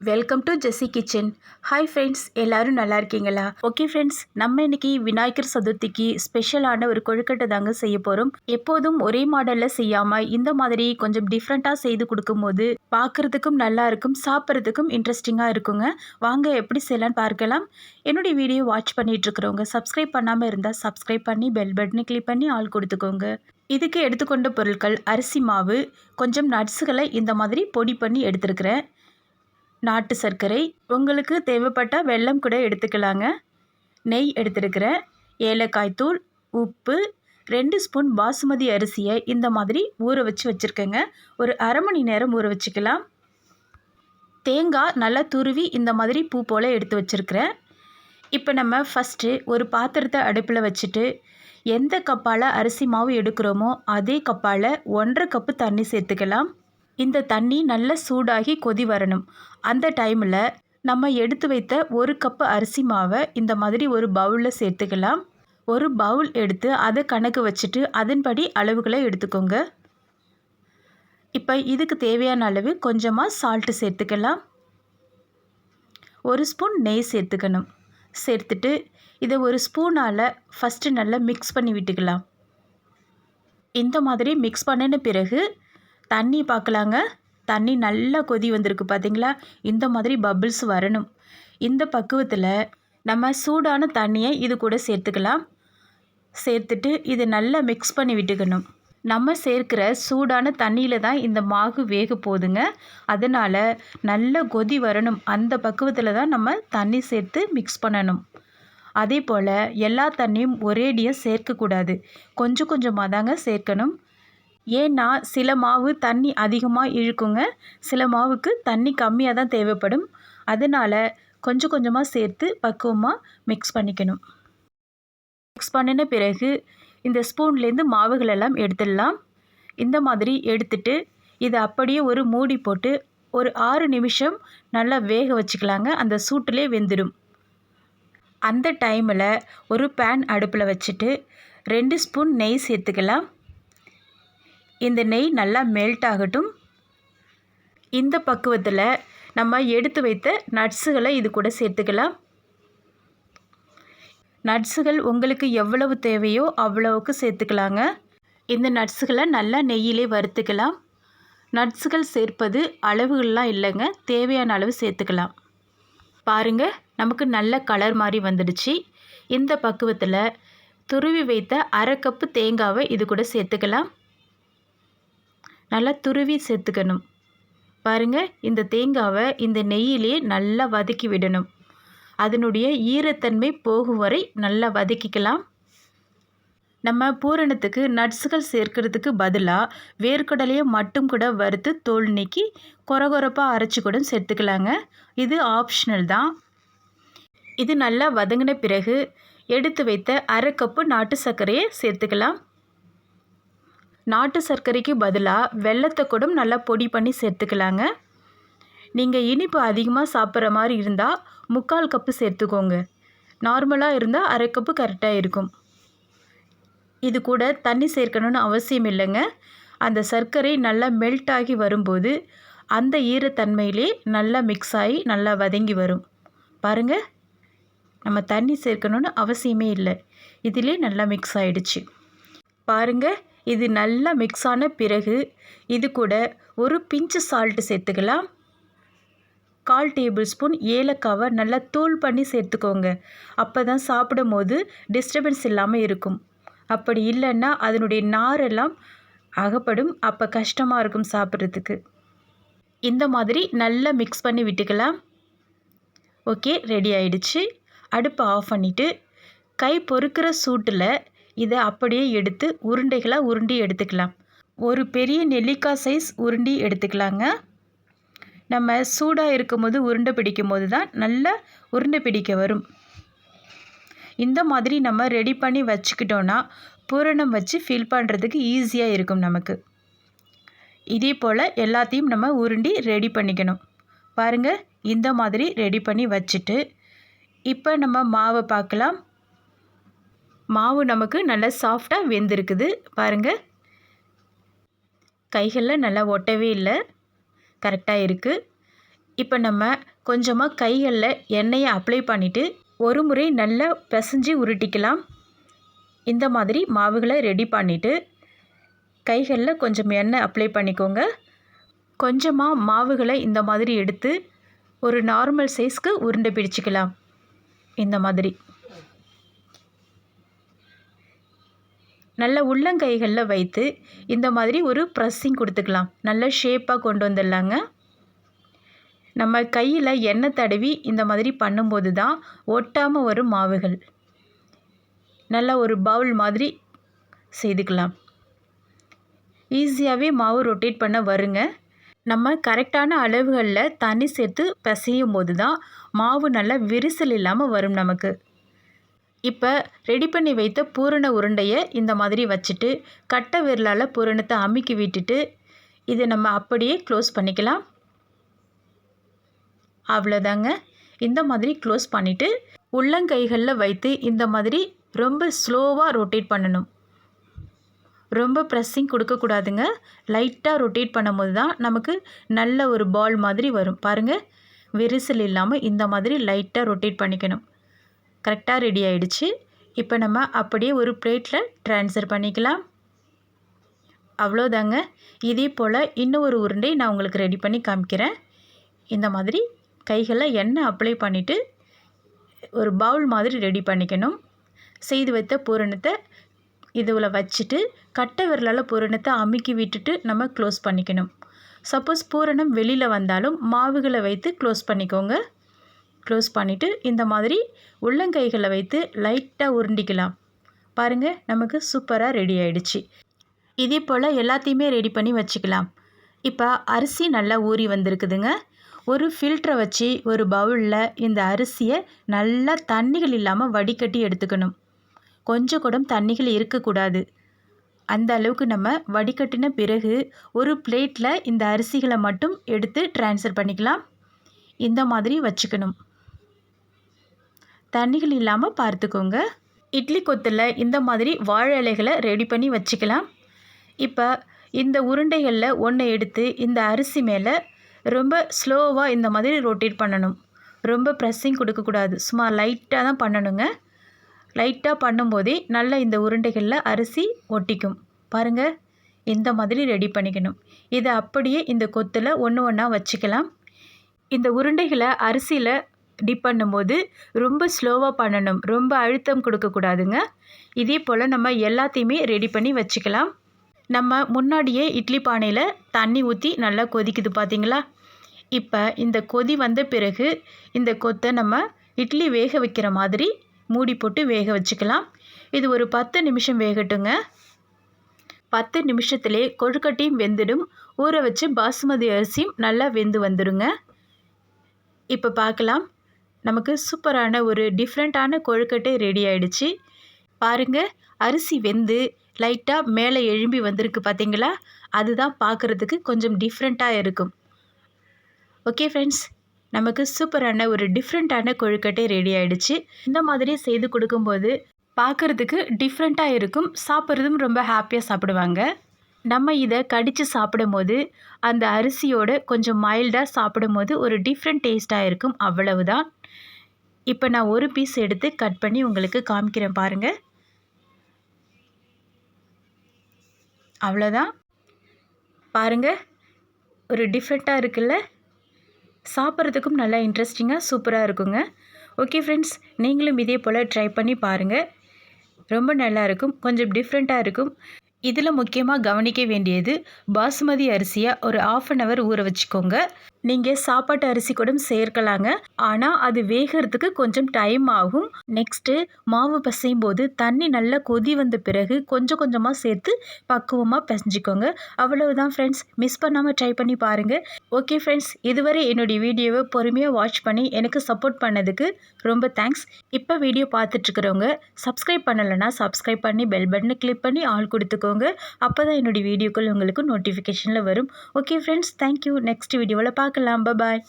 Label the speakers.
Speaker 1: Welcome to Jessie kitchen hi friends எல்லாரும் நல்லா இருக்கீங்களா? ஓகே ஃப்ரெண்ட்ஸ் நம்ம இன்னைக்கு விநாயகர் சதுர்த்திக்கு ஸ்பெஷலான ஒரு கொழுக்கட்டை தாங்க செய்ய போகிறோம் எப்போதும் ஒரே மாடலில் செய்யாமல் இந்த மாதிரி கொஞ்சம் டிஃப்ரெண்ட்டாக செய்து கொடுக்கும்போது பார்க்குறதுக்கும் நல்லா இருக்கும் சாப்பிட்றதுக்கும் இன்ட்ரெஸ்டிங்காக இருக்குங்க. வாங்க எப்படி செய்யலாம்னு பார்க்கலாம். என்னுடைய வீடியோ வாட்ச் பண்ணிட்டு இருக்கிறவங்க சப்ஸ்கிரைப் பண்ணாமல் இருந்தால் சப்ஸ்கிரைப் பண்ணி பெல் பட்டனை கிளிக் பண்ணி ஆள் கொடுத்துக்கோங்க. இதுக்கு எடுத்துக்கொண்ட பொருட்கள் அரிசி மாவு கொஞ்சம் நட்ஸுகளை இந்த மாதிரி பொடி பண்ணி எடுத்துருக்கிறேன். நாட்டு சர்க்கரை. உங்களுக்கு தேவைப்பட்டால் வெல்லம் கூட எடுத்துக்கலாங்க. நெய் எடுத்துருக்கிறேன் ஏலக்காய் தூள் உப்பு ரெண்டு ஸ்பூன் பாசுமதி அரிசியை இந்த மாதிரி ஊற வச்சு வச்சுருக்கேங்க. ஒரு அரை மணி நேரம் ஊற வச்சுக்கலாம். தேங்காய் நல்லா துருவி இந்த மாதிரி பூ போல் எடுத்து வச்சுருக்கிறேன். இப்போ நம்ம ஃபஸ்ட்டு ஒரு பாத்திரத்தை அடுப்பில் வச்சுட்டு எந்த கப்பால் அரிசி மாவு எடுக்கிறோமோ அதே கப்பால் ஒன்றரை கப்பு தண்ணி சேர்த்துக்கலாம். இந்த தண்ணி நல்லா சூடாகி கொதி வரணும். அந்த டைமில் நம்ம எடுத்து வைத்த ஒரு கப்பு அரிசி மாவை இந்த மாதிரி ஒரு பவுலில் சேர்த்துக்கலாம். ஒரு பவுல் எடுத்து அதை கணக்கு வச்சுட்டு அதன்படி அளவுகளை எடுத்துக்கோங்க. இப்போ இதுக்கு தேவையான அளவு கொஞ்சமாக சால்ட்டு சேர்த்துக்கலாம். ஒரு ஸ்பூன் நெய் சேர்த்துக்கணும். சேர்த்துட்டு இதை ஒரு ஸ்பூனால் ஃபஸ்ட்டு நல்லா மிக்ஸ் பண்ணி விட்டுக்கலாம். இந்த மாதிரி மிக்ஸ் பண்ணின பிறகு தண்ணி பார்க்கலாங்க தண்ணி நல்லா கொதி வந்திருக்கு பார்த்தீங்களா இந்த மாதிரி பபிள்ஸ் வரணும். இந்த பக்குவத்தில் நம்ம சூடான தண்ணியை இது கூட சேர்த்துக்கலாம். சேர்த்துட்டு இது நல்லா மிக்ஸ் பண்ணி விட்டுக்கணும். நம்ம சேர்க்கிற சூடான தண்ணியில் தான் இந்த மாவு வேக போகுதுங்க. அதனால் நல்ல கொதி வரணும். அந்த பக்குவத்தில் தான் நம்ம தண்ணி சேர்த்து மிக்ஸ் பண்ணணும். அதே போல் எல்லா தண்ணியும் ஒரேடியாக சேர்க்கக்கூடாது. கொஞ்சம் கொஞ்சமாக தாங்க சேர்க்கணும். ஏன்னா சில மாவு தண்ணி அதிகமாக இழுக்குங்க. சில மாவுக்கு தண்ணி கம்மியாக தான் தேவைப்படும். அதனால் கொஞ்சம் கொஞ்சமாக சேர்த்து பக்குவமாக மிக்ஸ் பண்ணிக்கணும். மிக்ஸ் பண்ணின பிறகு இந்த ஸ்பூன்லேருந்து மாவுகள் எல்லாம் எடுத்துடலாம். இந்த மாதிரி எடுத்துட்டு இதை அப்படியே ஒரு மூடி போட்டு ஒரு ஆறு நிமிஷம் நல்லா வேக வச்சுக்கலாங்க. அந்த சூட்டிலே வெந்துடும் அந்த டைமில் ஒரு பேன் அடுப்பில் வச்சுட்டு ரெண்டு ஸ்பூன் நெய் சேர்த்துக்கலாம். இந்த நெய் நல்லா மெல்ட் ஆகட்டும். இந்த பக்குவத்தில் நம்ம எடுத்து வைத்த நட்ஸுகளை இது கூட சேர்த்துக்கலாம். நட்ஸுகள் உங்களுக்கு எவ்வளவு தேவையோ அவ்வளவுக்கு சேர்த்துக்கலாங்க. இந்த நட்ஸுகளை நல்லா நெய்யிலே வறுத்துக்கலாம். நட்ஸுகள் சேர்ப்பது அளவுகள்லாம் இல்லைங்க தேவையான அளவு சேர்த்துக்கலாம். பாருங்கள் நமக்கு நல்ல கலர் மாதிரி வந்துடுச்சு. இந்த பக்குவத்தில் துருவி வைத்த அரை கப்பு தேங்காவை இது கூட சேர்த்துக்கலாம். நல்லா துருவி சேர்த்துக்கணும். பாருங்கள் இந்த தேங்காவை இந்த நெய்யிலே நல்லா வதக்கி விடணும். அதனுடைய ஈரத்தன்மை போகும் வரை நல்லா வதக்கிக்கலாம். நம்ம பூரணத்துக்கு நட்ஸுகள் சேர்க்கறதுக்கு பதிலாக வேர்க்கடலையை மட்டும் கூட வறுத்து தோல் நீக்கி கொரகொரப்பாக அரைச்சி கூட சேர்த்துக்கலாங்க. இது ஆப்ஷனல் தான். இது நல்லா வதங்கின பிறகு எடுத்து வைத்த அரை கப்பு நாட்டு சர்க்கரையை சேர்த்துக்கலாம். நாட்டு சர்க்கரைக்கு பதிலாக வெள்ளத்தை கூட நல்லா பொடி பண்ணி சேர்த்துக்கலாங்க. நீங்கள் இனிப்பு அதிகமாக சாப்பிட்ற மாதிரி இருந்தால் முக்கால் கப்பு சேர்த்துக்கோங்க. நார்மலாக இருந்தால் அரை கப்பு கரெக்டாக இருக்கும். இது கூட தண்ணி சேர்க்கணும்னு அவசியம் இல்லைங்க. அந்த சர்க்கரை நல்லா மெல்ட் ஆகி வரும்போது அந்த ஈரத்தன்மையிலே நல்லா மிக்ஸ் ஆகி நல்லா வதங்கி வரும். பாருங்கள் நம்ம தண்ணி சேர்க்கணும்னு அவசியமே இல்லை. இதிலே நல்லா மிக்ஸ் ஆகிடுச்சு பாருங்கள் இது நல்லா மிக்ஸ் ஆன பிறகு இது கூட ஒரு பிஞ்சு சால்ட்டு சேர்த்துக்கலாம். கால் டேபிள் ஸ்பூன் ஏலக்காவை நல்லா தூள் பண்ணி சேர்த்துக்கோங்க. அப்போ தான் சாப்பிடும் போது டிஸ்டர்பன்ஸ் இல்லாமல் இருக்கும். அப்படி இல்லைன்னா அதனுடைய நாரெல்லாம் அகப்படும். அப்போ கஷ்டமாக இருக்கும் சாப்பிட்றதுக்கு. இந்த மாதிரி நல்லா மிக்ஸ் பண்ணி விட்டுக்கலாம். ஓகே ரெடி ஆயிடுச்சு. அடுப்பை ஆஃப் பண்ணிவிட்டு கை பொறுக்கிற சூட்டில் இதை அப்படியே எடுத்து உருண்டைகளாக உருண்டி எடுத்துக்கலாம். ஒரு பெரிய நெல்லிக்காய் சைஸ் உருண்டி எடுத்துக்கலாங்க. நம்ம சூடாக இருக்கும் போது உருண்டை பிடிக்கும் போது தான் நல்லா உருண்டை பிடிக்க வரும். இந்த மாதிரி நம்ம ரெடி பண்ணி வச்சுக்கிட்டோன்னா பூரணம் வச்சு ஃபில் பண்ணுறதுக்கு ஈஸியாக இருக்கும் நமக்கு. இதே போல் எல்லாத்தையும் நம்ம உருண்டி ரெடி பண்ணிக்கணும். பாருங்கள் இந்த மாதிரி ரெடி பண்ணி வச்சுட்டு இப்போ நம்ம மாவை பார்க்கலாம். மாவு நமக்கு நல்லா சாஃப்டாக வெந்திருக்குது. பாருங்கள் கைகளில் நல்லா ஒட்டவே இல்லை. கரெக்டாக இருக்குது இப்போ நம்ம கொஞ்சமாக கைகளில் எண்ணெயை அப்ளை பண்ணிவிட்டு ஒரு முறை நல்லா பிசைஞ்சு உருட்டிக்கலாம். இந்த மாதிரி மாவுகளை ரெடி பண்ணிவிட்டு கைகளில் கொஞ்சம் எண்ணெய் அப்ளை பண்ணிக்கோங்க. கொஞ்சமாக மாவுகளை இந்த மாதிரி எடுத்து ஒரு நார்மல் சைஸ்க்கு உருண்டை பிடிச்சிக்கலாம். இந்த மாதிரி. நல்ல உள்ளங்கைகளில் வைத்து இந்த மாதிரி ஒரு ப்ரெஸ்ஸிங் கொடுத்துக்கலாம். நல்ல ஷேப்பாக கொண்டு வந்துடலாங்க. நம்ம கையில் எண்ணெய் தடவி இந்த மாதிரி பண்ணும்போது தான் ஒட்டாமல் வரும் மாவுகள். நல்லா ஒரு பவுல் மாதிரி செய்துக்கலாம். ஈஸியாகவே மாவு ரொட்டேட் பண்ண வருங்க. நம்ம கரெக்டான அளவுகளில் தண்ணி சேர்த்து பிசையும் போது தான் மாவு நல்லா விரிசல் இல்லாமல் வரும் நமக்கு. இப்போ ரெடி பண்ணி வைத்த பூரண உருண்டையை இந்த மாதிரி வச்சுட்டு கட்டை விரலால் பூரணத்தை அமுக்கி விட்டுட்டு இதை நம்ம அப்படியே க்ளோஸ் பண்ணிக்கலாம். அவ்வளோதாங்க இந்த மாதிரி க்ளோஸ் பண்ணிவிட்டு உள்ளங்கைகளில் வைத்து இந்த மாதிரி ரொம்ப ஸ்லோவாக ரொட்டேட் பண்ணணும். ரொம்ப ப்ரெஸ்ஸிங் கொடுக்கக்கூடாதுங்க லைட்டாக ரொட்டேட் பண்ணும்போது தான் நமக்கு நல்ல ஒரு பால் மாதிரி வரும். பாருங்கள் விரிசல் இல்லாமல் இந்த மாதிரி லைட்டாக ரொட்டேட் பண்ணிக்கணும். கரெக்டாக ரெடி ஆகிடுச்சு இப்போ நம்ம அப்படியே ஒரு பிளேட்டில் ட்ரான்ஸ்ஃபர் பண்ணிக்கலாம். அவ்வளோதாங்க. இதே போல் இன்னும் ஒரு உருண்டை நான் உங்களுக்கு ரெடி பண்ணி காமிக்கிறேன். இந்த மாதிரி கைகளில் எண்ணெய் அப்ளை பண்ணிவிட்டு ஒரு பவுல் மாதிரி ரெடி பண்ணிக்கணும். செய்து வைத்த பூரணத்தை இதுவில் வச்சுட்டு கட்டை விரலால் பூரணத்தை அமுக்கி விட்டுட்டு நம்ம க்ளோஸ் பண்ணிக்கணும். சப்போஸ் பூரணம் வெளியில் வந்தாலும் மாவுகளை வைத்து க்ளோஸ் பண்ணிக்கோங்க. க்ளோஸ் பண்ணிவிட்டு இந்த மாதிரி உள்ளங்கைகளை வைத்து லைட்டாக உருண்டிக்கலாம். பாருங்கள் நமக்கு சூப்பராக ரெடி ஆயிடுச்சு. இதே போல் எல்லாத்தையுமே ரெடி பண்ணி வச்சுக்கலாம். இப்போ அரிசி நல்லா ஊறி வந்திருக்குதுங்க. ஒரு ஃபில்டரை வச்சு ஒரு பவுலில் இந்த அரிசியை நல்லா தண்ணிகள் இல்லாமல் வடிகட்டி எடுத்துக்கணும். கொஞ்சம் கூட தண்ணிகள் இருக்கக்கூடாது. அந்த அளவுக்கு நம்ம வடிகட்டின பிறகு ஒரு பிளேட்டில் இந்த அரிசிகளை மட்டும் எடுத்து ட்ரான்ஸ்ஃபர் பண்ணிக்கலாம். இந்த மாதிரி வச்சுக்கணும். தண்ணிகள் இல்லாமல் பார்த்துக்கோங்க. இட்லி கொத்தில் இந்த மாதிரி வாழை இலைகளை ரெடி பண்ணி வச்சுக்கலாம். இப்போ இந்த உருண்டைகளில் ஒன்றை எடுத்து இந்த அரிசி மேலே ரொம்ப ஸ்லோவாக இந்த மாதிரி ரொட்டேட் பண்ணணும். ரொம்ப ப்ரெஸ்ஸிங் கொடுக்கக்கூடாது சும்மா லைட்டாக தான் பண்ணணுங்க. லைட்டாக பண்ணும்போதே நல்லா இந்த உருண்டைகளில் அரிசி ஒட்டிக்கும். பாருங்கள் இந்த மாதிரி ரெடி பண்ணிக்கணும். இதை அப்படியே இந்த கொத்தில் ஒன்று ஒன்றா வச்சுக்கலாம். இந்த உருண்டைகளை அரிசியில் டிப் பண்ணும்போது ரொம்ப ஸ்லோவாக பண்ணணும். ரொம்ப அழுத்தம் கொடுக்கக்கூடாதுங்க. இதே போல் நம்ம எல்லாத்தையுமே ரெடி பண்ணி வச்சுக்கலாம். நம்ம முன்னாடியே இட்லி பானையில் தண்ணி ஊற்றி நல்லா கொதிக்குது பார்த்தீங்களா இப்போ இந்த கொதி வந்த பிறகு இந்த கொத்தை நம்ம இட்லி வேக வைக்கிற மாதிரி மூடி போட்டு வேக வச்சுக்கலாம். இது ஒரு பத்து நிமிஷம் வேகட்டுங்க. பத்து நிமிஷத்துலே கொழுக்கட்டையும் வெந்துடும். ஊற வச்சு பாசுமதி அரிசியும் நல்லா வெந்து வந்துடுங்க இப்போ பார்க்கலாம் நமக்கு சூப்பரான ஒரு டிஃப்ரெண்ட்டான கொழுக்கட்டை ரெடி ஆயிடுச்சு. பாருங்கள் அரிசி வெந்து லைட்டாக மேலே எழும்பி வந்திருக்கு பார்த்தீங்களா அதுதான் பார்க்குறதுக்கு கொஞ்சம் டிஃப்ரெண்ட்டாக இருக்கும். ஓகே ஃப்ரெண்ட்ஸ் நமக்கு சூப்பரான ஒரு டிஃப்ரெண்ட்டான கொழுக்கட்டை ரெடி ஆயிடுச்சு. இந்த மாதிரி செய்து கொடுக்கும்போது பார்க்குறதுக்கு டிஃப்ரெண்ட்டாக இருக்கும். சாப்பிட்றதும் ரொம்ப ஹாப்பியாக சாப்பிடுவாங்க. நம்ம இதை கடித்து சாப்பிடும் போது அந்த அரிசியோட கொஞ்சம் மைல்டாக சாப்பிடும் போது ஒரு டிஃப்ரெண்ட் டேஸ்ட்டாக இருக்கும். அவ்வளவுதான். இப்போ நான் ஒரு பீஸ் எடுத்து கட் பண்ணி உங்களுக்கு காமிக்கிறேன் பாருங்கள் அவ்வளோதான். பாருங்கள் ஒரு டிஃப்ரெண்ட்டாக இருக்குல்ல? சாப்பிட்றதுக்கும் நல்லா இன்ட்ரெஸ்டிங்காக சூப்பராக இருக்குங்க. ஓகே ஃப்ரெண்ட்ஸ் நீங்களும் இதே போல் ட்ரை பண்ணி பாருங்கள் ரொம்ப நல்லா இருக்கும் கொஞ்சம் டிஃப்ரெண்ட்டாக இருக்கும். இதில் முக்கியமாக கவனிக்க வேண்டியது பாசுமதி அரிசியை ஒரு ஆஃப் அன் ஹவர் ஊற வச்சுக்கோங்க. நீங்கள் சாப்பாட்டு அரிசி கூட சேர்க்கலாங்க. ஆனால் அது வேகிறதுக்கு கொஞ்சம் டைம் ஆகும். நெக்ஸ்ட்டு மாவு பசையும் போது தண்ணி நல்லா கொதி வந்த பிறகு கொஞ்சம் கொஞ்சமாக சேர்த்து பக்குவமாக பிசைஞ்சிக்கோங்க. அவ்வளவுதான் ஃப்ரெண்ட்ஸ் மிஸ் பண்ணாமல் ட்ரை பண்ணி பாருங்கள் ஓகே ஃப்ரெண்ட்ஸ் இதுவரை என்னுடைய வீடியோவை பொறுமையாக வாட்ச் பண்ணி எனக்கு சப்போர்ட் பண்ணதுக்கு ரொம்ப தேங்க்ஸ் இப்போ வீடியோ பார்த்துட்ருக்குறவங்க சப்ஸ்கிரைப் பண்ணலைன்னா சப்ஸ்கிரைப் பண்ணி பெல் பட்டனை கிளிக் பண்ணி ஆள் கொடுத்துக்கோங்க. அப்போ தான் என்னுடைய வீடியோக்கள் உங்களுக்கு நோட்டிஃபிகேஷனில் வரும். ஓகே ஃப்ரெண்ட்ஸ் தேங்க்யூ நெக்ஸ்ட் வீடியோவில் பார்க்க பார்க்கலாம் பாய்